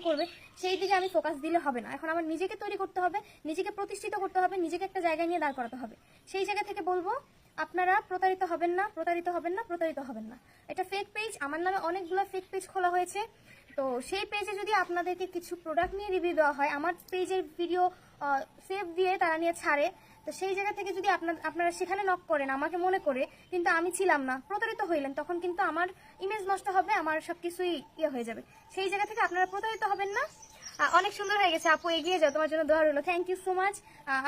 করবে, সেই দিকে আমি ফোকাস দিলে হবে না। এখন আমার নিজেকে তৈরি করতে হবে, নিজেকে প্রতিষ্ঠিত করতে হবে, নিজেকে একটা জায়গায় নিয়ে দাঁড় করাতে হবে। সেই জায়গা থেকে বলব, আপনারা প্রতারিত হবেন না, প্রতারিত হবেন না, প্রতারিত হবেন না। এটা ফেক পেজ আমার নামে অনেকগুলো ফেক পেজ খোলা হয়েছে। তো সেই পেজে যদি আপনাদেরকে কিছু প্রোডাক্ট নিয়ে রিভিউ দেওয়া হয়, আমার পেজের ভিডিও সেভ দিয়ে তারা নিয়ে ছাড়ে তো সেই জায়গা থেকে যদি আপনার, আপনারা সেখানে নক করেন, আমাকে মনে করে, কিন্তু আমি ছিলাম না, প্রতারিত হইলেন, তখন কিন্তু আমার ইমেজ নষ্ট হবে, আমার সব কিছুই ইয়ে হয়ে যাবে। সেই জায়গা থেকে আপনারা প্রতারিত হবেন না? অনেক সুন্দর হয়ে গেছে, আপু এগিয়ে যাও, তোমার জন্য দোয়া রইল। থ্যাংক ইউ সো মাচ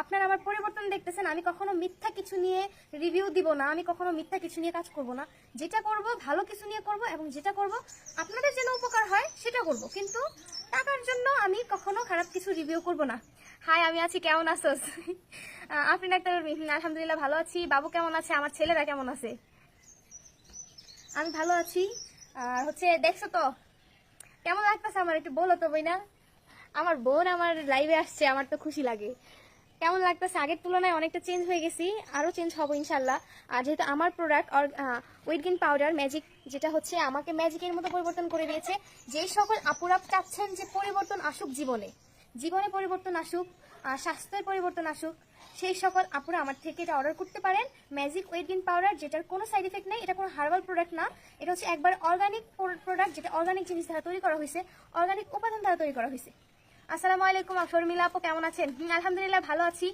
আপনারা আমার পরিবর্তন দেখতেছেন, আমি কখনো মিথ্যা কিছু নিয়ে রিভিউ দিব না, আমি কখনো মিথ্যা কিছু নিয়ে কাজ করব না। যেটা করব, ভালো কিছু নিয়ে করব, এবং যেটা করব, আপনাদের যেন উপকার হয়, সেটা করব। কিন্তু টাকার জন্য আমি কখনো খারাপ কিছু রিভিউ করব না। হাই আমি আছি। কেমন আছোস? আপনি ডাক্তার আলহামদুলিল্লাহ ভালো আছি। বাবু কেমন আছে? আমার ছেলেরা কেমন আছে? আমি ভালো আছি। আর হচ্ছে, দেখছ তো? কেমন লাগতেছে আমার? একটু বলো তো বইনা। আমার বোন আমার লাইভে আসছে, আমার তো খুশি লাগে। কেমন লাগতেছে? আগের তুলনায় অনেকটা চেঞ্জ হয়ে গেছি। আরও চেঞ্জ হব ইনশাল্লাহ। আর যেহেতু আমার প্রোডাক্ট উইডগিন পাউডার ম্যাজিক যেটা হচ্ছে আমাকে ম্যাজিকের মতো পরিবর্তন করে দিয়েছে। যেই সকল আপুরা চাচ্ছেন যে পরিবর্তন আসুক জীবনে। জীবনে পরিবর্তন আসুক স্বাস্থ্যের পরিবর্তন আসুক সেই সকল আপুরা আমার থেকে এটা অর্ডার করতে পারেন। ম্যাজিক ওয়েটগিন পাউডার যেটার কোনো সাইড এফেক্ট নেই এটা কোনো হার্বাল প্রোডাক্ট না। এটা হচ্ছে একবার অর্গানিক প্রোডাক্ট যেটা অর্গানিক জিনিস দ্বারা তৈরি করা হয়েছে অর্গানিক উপাদান দ্বারা তৈরি করা হয়েছে। আসসালামু আলাইকুম শর্মিলা আপু কেমন আছেন? হুম, আলহামদুলিল্লাহ ভালো আছি।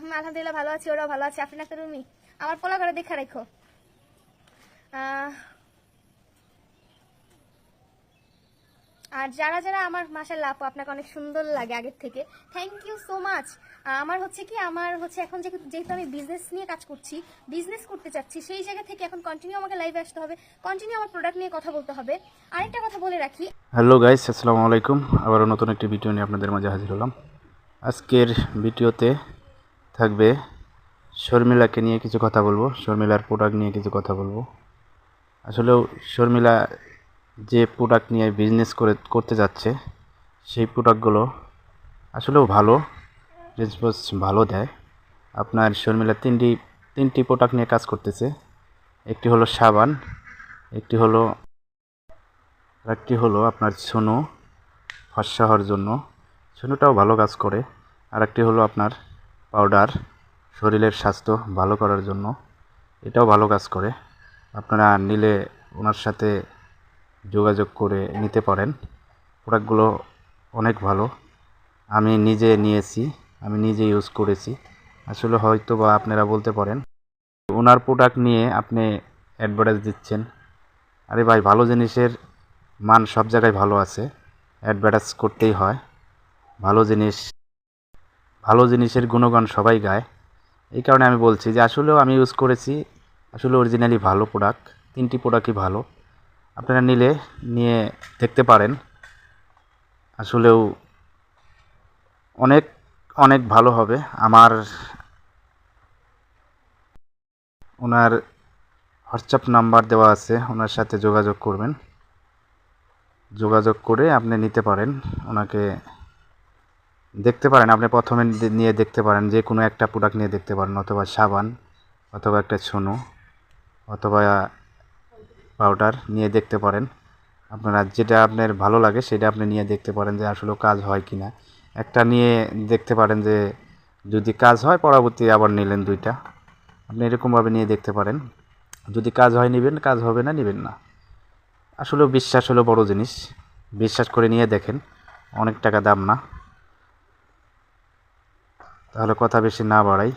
হুম, আলহামদুলিল্লাহ ভালো আছি ওরাও ভালো আছে। একটা রুমি আমার পোলা করে দেখা রেখো। আর যারা যারা আমার মাসাল্লাহ আপু, আপনাকে অনেক সুন্দর লাগে আগের থেকে থ্যাংক ইউ সো মাচ আমার হচ্ছে কি, আমার হচ্ছে এখন যেহেতু আমি বিজনেস নিয়ে কাজ করছি বিজনেস করতে চাচ্ছি, সেই জায়গা থেকে এখন কন্টিনিউ আমাকে লাইভে আসতে হবে কন্টিনিউ আমার প্রোডাক্ট নিয়ে কথা বলতে হবে। আরেকটা কথা বলে রাখি। হ্যালো গাইস আসসালামু আলাইকুম। আবারও নতুন একটি ভিডিও নিয়ে আপনাদের মাঝে হাজির হলাম। আজকের ভিডিওতে থাকবে শর্মিলাকে নিয়ে কিছু কথা বলব, শর্মিলার প্রোডাক্ট নিয়ে কিছু কথা বলব। আসলেও শর্মিলা যে প্রোডাক্ট নিয়ে বিজনেস করে, করতে যাচ্ছে, সেই প্রোডাক্টগুলো আসলেও ভালো রেসপন্স ভালো দেয়। আপনার শর্মিলা তিনটি তিনটি প্রোডাক্ট নিয়ে কাজ করতেছে। একটি হলো সাবান, একটি হলো, আরেকটি হলো আপনার সোনু, ফর্সা হওয়ার জন্য। সোনুটাও ভালো কাজ করে। আর একটি হলো আপনার পাউডার শরীরের স্বাস্থ্য ভালো করার জন্য। এটাও ভালো কাজ করে। আপনারা নিলে ওনার সাথে যোগাযোগ করে নিতে পারেন। প্রোডাক্টগুলো অনেক ভালো। আমি নিজে নিয়েছি, আমি নিজে ইউজ করেছি। আসলে হয়তো বা আপনারা বলতে পারেন, ওনার প্রোডাক্ট নিয়ে আপনি অ্যাডভার্টাইজ দিচ্ছেন। আরে ভাই, ভালো জিনিসের মান সব জায়গায় ভালো আছে। অ্যাডভার্টাইজ করতেই হয়। ভালো জিনিস, ভালো জিনিসের গুণগান সবাই গায়। এই কারণে আমি বলছি যে আসলেও আমি ইউজ করেছি। আসলে অরিজিনালি ভালো প্রোডাক্ট, তিনটি প্রোডাক্টই ভালো। আপনারা নিলে, নিয়ে দেখতে পারেন। আসলেও অনেক অনেক ভালো হবে। আমার ওনার হোয়াটসঅ্যাপ নাম্বার দেওয়া আছে, ওনার সাথে যোগাযোগ করবেন। যোগাযোগ করে আপনি নিতে পারেন। ওনাকে দেখতে পারেন। আপনি প্রথমে নিয়ে দেখতে পারেন যে কোনো একটা প্রোডাক্ট নিয়ে দেখতে পারেন, অথবা সাবান, অথবা একটা ছুনো অথবা পাউডার নিয়ে দেখতে পারেন। আপনারা যেটা আপনার ভালো লাগে সেটা আপনি নিয়ে দেখতে পারেন যে আসলে কাজ হয় কি না একটা নিয়ে দেখতে পারেন যে যদি কাজ হয় পরবর্তী আবার নিলেন দুইটা। আপনি এরকমভাবে নিয়ে দেখতে পারেন। যদি কাজ হয় নেবেন, কাজ হবে না, নেবেন না। আসলে বিশ্বাস হলো বড় জিনিস। বিশ্বাস করে নিয়ে দেখেন, অনেক টাকা দাম না। তাহলে কথা বেশি না বাড়াই।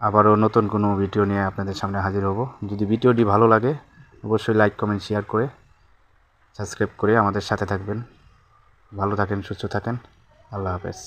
আবারও নতুন কোনো ভিডিও নিয়ে আপনাদের সামনে হাজির হব। যদি ভিডিওটি ভালো লাগে, অবশ্যই লাইক কমেন্ট শেয়ার করে সাবস্ক্রাইব করে আমাদের সাথে থাকবেন। ভালো থাকেন, সুস্থ থাকেন। আল্লাহ হাফেজ।